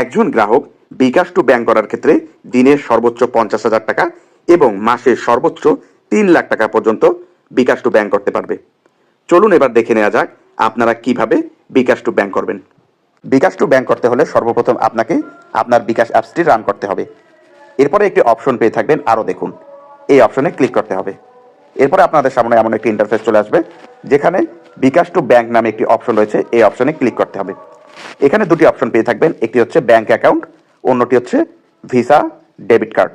একজন গ্রাহক বিকাশ to bank করার ক্ষেত্রে দিনের সর্বোচ্চ পঞ্চাশ হাজার টাকা এবং মাসে সর্বোচ্চ তিন লাখ টাকা পর্যন্ত বিকাশ টু ব্যাংক করতে পারবে। চলুন এবার দেখে নেওয়া যাক আপনারা কীভাবে বিকাশ টু ব্যাংক করবেন। বিকাশ টু ব্যাংক করতে হলে সর্বপ্রথম আপনাকে আপনার বিকাশ অ্যাপসটি রান করতে হবে। এরপরে একটি অপশন পেয়ে থাকবেন আরও দেখুন। এই অপশনে ক্লিক করতে হবে। এরপরে আপনাদের সামনে এমন একটি ইন্টারফেস চলে আসবে, যেখানে বিকাশ টু ব্যাংক নামে একটি অপশন রয়েছে, এই অপশনে ক্লিক করতে হবে। এখানে দুটি অপশন পেয়ে থাকবেন, একটি হচ্ছে ব্যাংক অ্যাকাউন্ট, অন্যটি হচ্ছে ভিসা, ডেবিট কার্ড।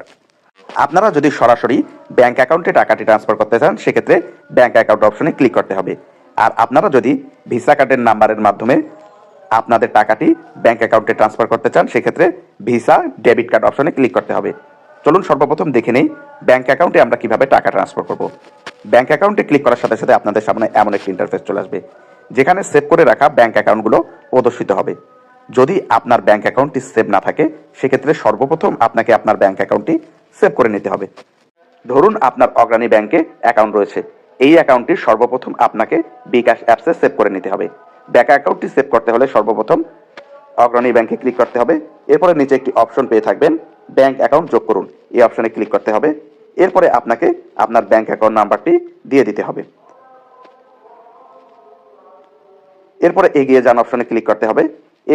আপনারা যদি সরাসরি ব্যাংক অ্যাকাউন্টে টাকাটি ট্রান্সফার করতে চান, সেক্ষেত্রে ব্যাংক অ্যাকাউন্ট অপশনে ক্লিক করতে হবে। আর আপনারা যদি ভিসা কার্ডের নাম্বারের মাধ্যমে আপনাদের টাকাটি ব্যাংক অ্যাকাউন্টে ট্রান্সফার করতে চান, সেক্ষেত্রে ভিসা, ডেবিট কার্ড অপশনে ক্লিক করতে হবে। চলুন সর্বপ্রথম দেখে নেই ব্যাংক অ্যাকাউন্টে আমরা কীভাবে টাকা ট্রান্সফার করব। ব্যাংক অ্যাকাউন্টে ক্লিক করার সাথে সাথে আপনাদের সামনে এমন একটি ইন্টারফেস চলে আসবে। যেখানে সেভ করে রাখা ব্যাংক অ্যাকাউন্টগুলো প্রদর্শিত হবে। যদি আপনার ব্যাংক অ্যাকাউন্টটি সেভ না থাকে, সেক্ষেত্রে সর্বপ্রথম আপনাকে আপনার ব্যাংক অ্যাকাউন্টটি সেভ করে নিতে হবে। ধরুন আপনার অগ্রণী ব্যাংকে অ্যাকাউন্ট রয়েছে। এই অ্যাকাউন্টটি সর্বপ্রথম আপনাকে বিকাশ অ্যাপসে সেভ করে নিতে হবে। ব্যাংক অ্যাকাউন্টটি সেভ করতে হলে সর্বপ্রথম অগ্রণী ব্যাংকে ক্লিক করতে হবে। এরপরে নিচে একটি অপশন পেয়ে থাকবেন ব্যাংক অ্যাকাউন্ট যোগ করুন। এই অপশনে ক্লিক করতে হবে। এরপরে আপনাকে আপনার ব্যাংক অ্যাকাউন্ট নাম্বারটি দিয়ে দিতে হবে। এরপরে এগিয়ে যান অপশনে ক্লিক করতে হবে।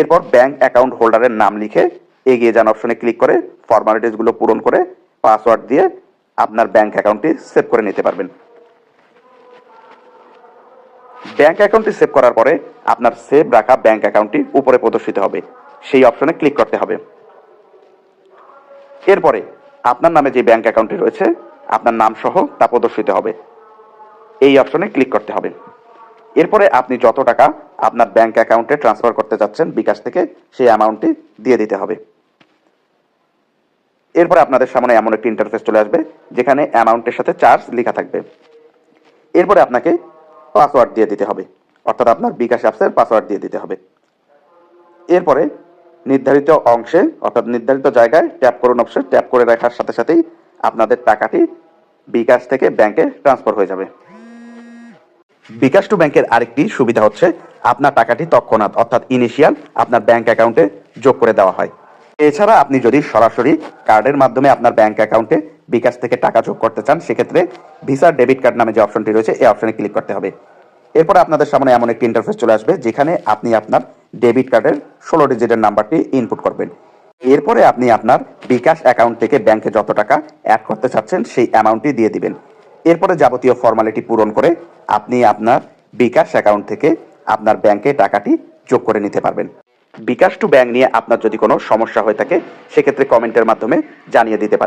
এরপর ব্যাংক অ্যাকাউন্ট হোল্ডারের নাম লিখে এগিয়ে যান অপশনে ক্লিক করে ফর্মালিটিসগুলো পূরণ করে পাসওয়ার্ড দিয়ে আপনার ব্যাংক অ্যাকাউন্টটি সেভ করে নিতে পারবেন। ব্যাংক অ্যাকাউন্টটি সেভ করার পরে আপনার সেভ রাখা ব্যাংক অ্যাকাউন্টটি উপরে প্রদর্শিত হবে। সেই অপশনে ক্লিক করতে হবে। এরপরে আপনার নামে যে ব্যাংক অ্যাকাউন্টটি রয়েছে, আপনার নাম সহ তা প্রদর্শিত হবে। এই অপশনে ক্লিক করতে হবে। এরপরে আপনি যত টাকা আপনার ব্যাংক অ্যাকাউন্টে ট্রান্সফার করতে যাচ্ছেন বিকাশ থেকে সেই অ্যামাউন্টটি দিয়ে দিতে হবে। এরপরে আপনাদের সামনে এমন একটি ইন্টারফেস চলে আসবে, যেখানে অ্যামাউন্টের সাথে চার্জ লেখা থাকবে। এরপরে আপনাকে পাসওয়ার্ড দিয়ে দিতে হবে, অর্থাৎ আপনার বিকাশ অ্যাপসের পাসওয়ার্ড দিয়ে দিতে হবে। এরপরে নির্ধারিত অংশে, অর্থাৎ নির্ধারিত জায়গায় ট্যাপ করুন অপশন ট্যাপ করে রাখার সাথে সাথেই আপনাদের টাকাটি বিকাশ থেকে ব্যাংকে ট্রান্সফার হয়ে যাবে। বিকাশ টু ব্যাংকের আরেকটি সুবিধা হচ্ছে আপনার টাকাটি তৎক্ষণাৎ, অর্থাৎ ইনিশিয়াল আপনার ব্যাংক অ্যাকাউন্টে যোগ করে দেওয়া হয়। এছাড়া আপনি যদি সরাসরি কার্ডের মাধ্যমে আপনার ব্যাংক অ্যাকাউন্টে বিকাশ থেকে টাকা যোগ করতে চান, সেক্ষেত্রে ভিসা ডেবিট কার্ড নামে যে অপশনটি রয়েছে, এই অপশনে ক্লিক করতে হবে। এরপর আপনাদের সামনে এমন একটি ইন্টারফেস চলে আসবে, যেখানে আপনি আপনার ডেবিট কার্ডের ষোলো ডিজিটের নাম্বারটি ইনপুট করবেন। এরপরে আপনি আপনার বিকাশ অ্যাকাউন্ট থেকে ব্যাংকে যত টাকা অ্যাড করতে চাচ্ছেন, সেই অ্যামাউন্টটি দিয়ে দিবেন। এরপরে যাবতীয় ফর্মালিটি পূরণ করে আপনি আপনার বিকাশ অ্যাকাউন্ট থেকে আপনার ব্যাংকে টাকাটি যোগ করে নিতে পারবেন। বিকাশ টু ব্যাংক নিয়ে আপনার যদি কোনো সমস্যা হয়ে থাকে, সেক্ষেত্রে কমেন্টের মাধ্যমে জানিয়ে দিতে পারেন।